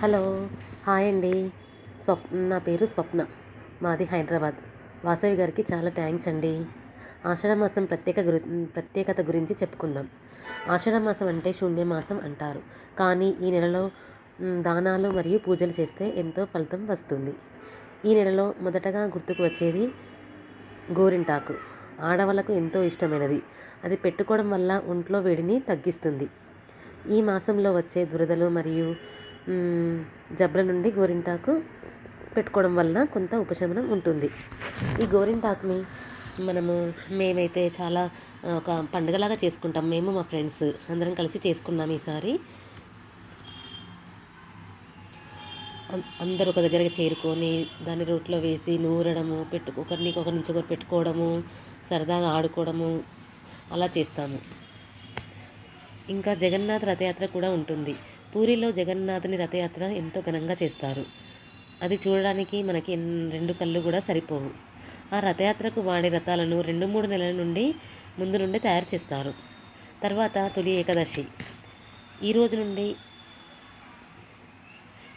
Hello hi అండి. స్వప్ నా పేరు స్వప్న. మాది హైదరాబాద్. వాసవి గారికి చాలా థ్యాంక్స్ అండి. ఆషాఢ మాసం ప్రత్యేక గురి ప్రత్యేకత గురించి చెప్పుకుందాం. ఆషాఢమాసం అంటే శూన్యమాసం అంటారు. కానీ ఈ నెలలో దానాలు మరియు పూజలు చేస్తే ఎంతో ఫలితం వస్తుంది. ఈ నెలలో మొదటగా గుర్తుకు వచ్చేది గోరింటాకు. ఆడవాళ్ళకు ఎంతో ఇష్టమైనది. అది పెట్టుకోవడం వల్ల ఒంట్లో వేడిని తగ్గిస్తుంది. ఈ మాసంలో వచ్చే దురదలు మరియు జబ్బల నుండి గోరింటాకు పెట్టుకోవడం వల్ల కొంత ఉపశమనం ఉంటుంది. ఈ గోరింటాకుని మనము మేమైతే చాలా ఒక పండుగలాగా చేసుకుంటాం. మేము మా ఫ్రెండ్స్ అందరం కలిసి చేసుకున్నాం ఈసారి. అం- అందరూ ఒక దగ్గరికి చేరుకొని దాన్ని రోట్లో వేసి నూరడము పెట్టు ఒకరిని ఒకరి నుంచి ఒకరు పెట్టుకోవడము సరదాగా ఆడుకోవడము అలా చేస్తాము. ఇంకా జగన్నాథ రథయాత్ర కూడా ఉంటుంది. పూరిలో జగన్నాథుని రథయాత్ర ఎంతో ఘనంగా చేస్తారు. అది చూడడానికి మనకి రెండు కళ్ళు కూడా సరిపోవు. ఆ రథయాత్రకు వాడే రథాలను రెండు మూడు నెలల నుండి ముందు నుండి తయారు చేస్తారు. తర్వాత తొలి ఏకాదశి. ఈ రోజు నుండి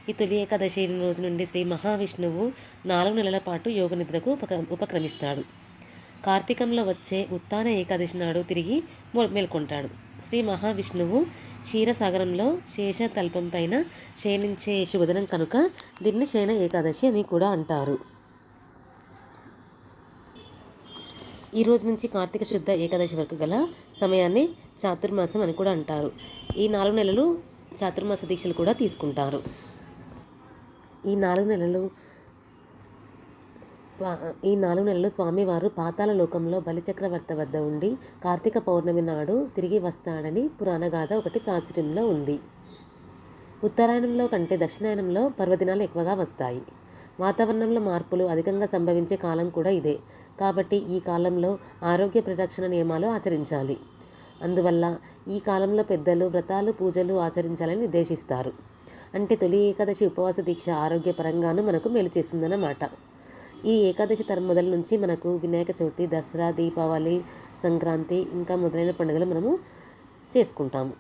ఈ తొలి ఏకాదశి రోజు నుండి శ్రీ మహావిష్ణువు నాలుగు నెలల పాటు యోగ నిద్రకు ఉపక ఉపక్రమిస్తాడు. కార్తీకంలో వచ్చే ఉత్తాన ఏకాదశి నాడు తిరిగి మేల్కొంటాడు. శ్రీ మహావిష్ణువు క్షీరసాగరంలో శేష తల్పం పైన శయనించే శుభదినం కనుక దీన్ని శయన ఏకాదశి అని కూడా అంటారు. ఈ రోజు నుంచి కార్తీక శుద్ధ ఏకాదశి వరకు గల సమయాన్ని చాతుర్మాసం అని కూడా అంటారు. ఈ నాలుగు నెలలు చాతుర్మాస దీక్షలు కూడా తీసుకుంటారు. ఈ నాలుగు నెలలు ఈ నాలుగు నెలలు స్వామివారు పాతాల లోకంలో బలిచక్రవర్తి వద్ద ఉండి కార్తీక పౌర్ణమి నాడు తిరిగి వస్తాడని పురాణగాథ ఒకటి ప్రాచుర్యంలో ఉంది. ఉత్తరాయణంలో కంటే దక్షిణాయనంలో పర్వదినాలు ఎక్కువగా వస్తాయి. వాతావరణంలో మార్పులు అధికంగా సంభవించే కాలం కూడా ఇదే. కాబట్టి ఈ కాలంలో ఆరోగ్య పరిరక్షణ నియమాలు ఆచరించాలి. అందువల్ల ఈ కాలంలో పెద్దలు వ్రతాలు పూజలు ఆచరించాలని నిర్దేశిస్తారు. అంటే తొలి ఏకాదశి ఉపవాస దీక్ష ఆరోగ్యపరంగాను మనకు మేలు చేస్తుందన్నమాట. ఈ ఏకాదశి తరం మొదల నుంచి మనకు వినాయక చవితి దసరా దీపావళి సంక్రాంతి ఇంకా మొదలైన పండుగలు మనము చేసుకుంటాము.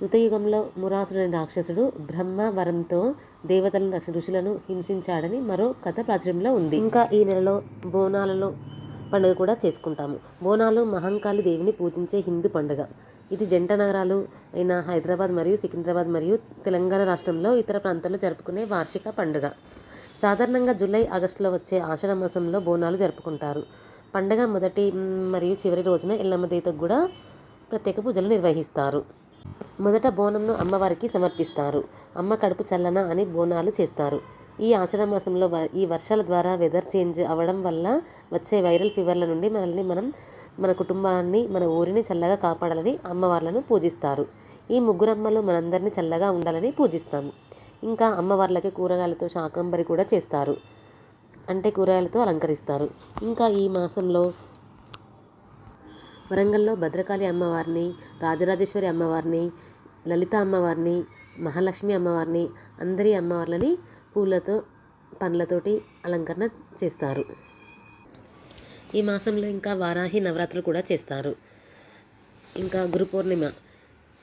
కృతయుగంలో మురాసుడని రాక్షసుడు బ్రహ్మ వరంతో దేవతలను రక్ష ఋషులను హింసించాడని మరో కథ ప్రాచుర్యంలో ఉంది. ఇంకా ఈ నెలలో బోనాలలో పండుగ కూడా చేసుకుంటాము. బోనాలు మహంకాళి దేవిని పూజించే హిందూ పండుగ. ఇది జంట నగరాలు అయిన హైదరాబాద్ మరియు సికింద్రాబాద్ మరియు తెలంగాణ రాష్ట్రంలో ఇతర ప్రాంతాల్లో జరుపుకునే వార్షిక పండుగ. సాధారణంగా జూలై ఆగస్టులో వచ్చే ఆషాఢ మాసంలో బోనాలు జరుపుకుంటారు. పండగ మొదటి మరియు చివరి రోజున ఎల్లమ్మ దేవతకు కూడా ప్రత్యేక పూజలు నిర్వహిస్తారు. మొదట బోనంను అమ్మవారికి సమర్పిస్తారు. అమ్మ కడుపు చల్లన అని బోనాలు చేస్తారు. ఈ ఆషాఢ మాసంలో వ- ఈ వర్షాల ద్వారా వెదర్ చేంజ్ అవ్వడం వల్ల వచ్చే వైరల్ ఫీవర్ల నుండి మనల్ని మనం మన కుటుంబాన్ని మన ఊరిని చల్లగా కాపాడాలని అమ్మవార్లను పూజిస్తారు. ఈ ముగ్గురమ్మలు మనందరినీ చల్లగా ఉండాలని పూజిస్తాము. ఇంకా అమ్మవార్లకి కూరగాయలతో శాకంబరి కూడా చేస్తారు. అంటే కూరగాయలతో అలంకరిస్తారు. ఇంకా ఈ మాసంలో వరంగల్లో భద్రకాళి అమ్మవారిని రాజరాజేశ్వరి అమ్మవారిని లలిత అమ్మవారిని మహాలక్ష్మి అమ్మవారిని అందరి అమ్మవార్లని పూలతో పండ్లతోటి అలంకరణ చేస్తారు. ఈ మాసంలో ఇంకా వారాహి నవరాత్రులు కూడా చేస్తారు. ఇంకా గురు పౌర్ణిమ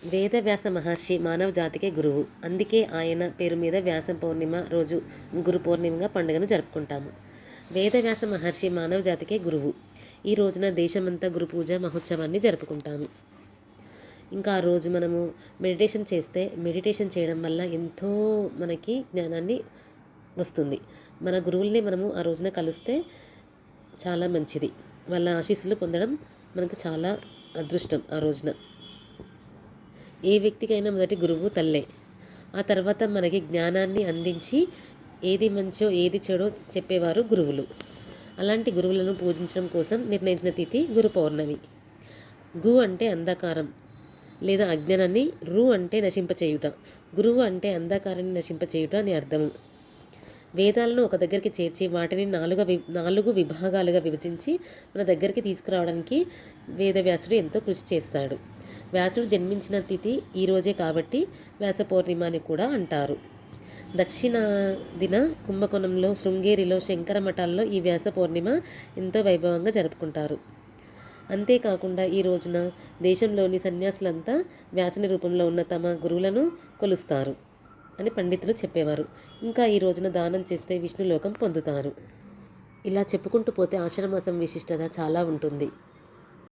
వేదవ్యాస మహర్షి మానవ జాతికే గురువు. అందుకే ఆయన పేరు మీద వ్యాస పౌర్ణిమ రోజు గురు పౌర్ణిమగా పండుగను జరుపుకుంటాము. వేదవ్యాస మహర్షి మానవ జాతికే గురువు. ఈ రోజున దేశమంతా గురు పూజ మహోత్సవాన్ని జరుపుకుంటాము. ఇంకా ఆ రోజు మనము మెడిటేషన్ చేస్తే మెడిటేషన్ చేయడం వల్ల ఎంతో మనకి జ్ఞానాన్ని వస్తుంది. మన గురువుల్ని మనము ఆ రోజున కలిస్తే చాలా మంచిది. వాళ్ళ ఆశీస్సులు పొందడం మనకు చాలా అదృష్టం ఆ రోజున. ఏ వ్యక్తికైనా మొదటి గురువు తల్లే. ఆ తర్వాత మనకి జ్ఞానాన్ని అందించి ఏది మంచో ఏది చెడో చెప్పేవారు గురువులు. అలాంటి గురువులను పూజించడం కోసం నిర్ణయించిన తిథి గురు పౌర్ణమి. గు అంటే అంధకారం లేదా అజ్ఞానాన్ని రు అంటే నశింపచేయుట గురువు అంటే అంధకారాన్ని నశింపచేయుట అని అర్థము. వేదాలను ఒక దగ్గరికి చేర్చి వాటిని నాలుగు వి నాలుగు విభాగాలుగా విభజించి మన దగ్గరికి తీసుకురావడానికి వేదవ్యాసుడు ఎంతో కృషి చేస్తాడు. వ్యాసుడు జన్మించిన తిథి ఈ రోజే కాబట్టి వ్యాస పౌర్ణిమ అని కూడా అంటారు. దక్షిణాదిన కుంభకోణంలో శృంగేరిలో శంకర మఠాల్లో ఈ వ్యాస పౌర్ణిమ ఎంతో వైభవంగా జరుపుకుంటారు. అంతేకాకుండా ఈ రోజున దేశంలోని సన్యాసులంతా వ్యాసుని రూపంలో ఉన్న తమ గురువులను కొలుస్తారు అని పండితులు చెప్పేవారు. ఇంకా ఈ రోజున దానం చేస్తే విష్ణులోకం పొందుతారు. ఇలా చెప్పుకుంటూ పోతే ఆషాఢమాసం విశిష్టత చాలా ఉంటుంది.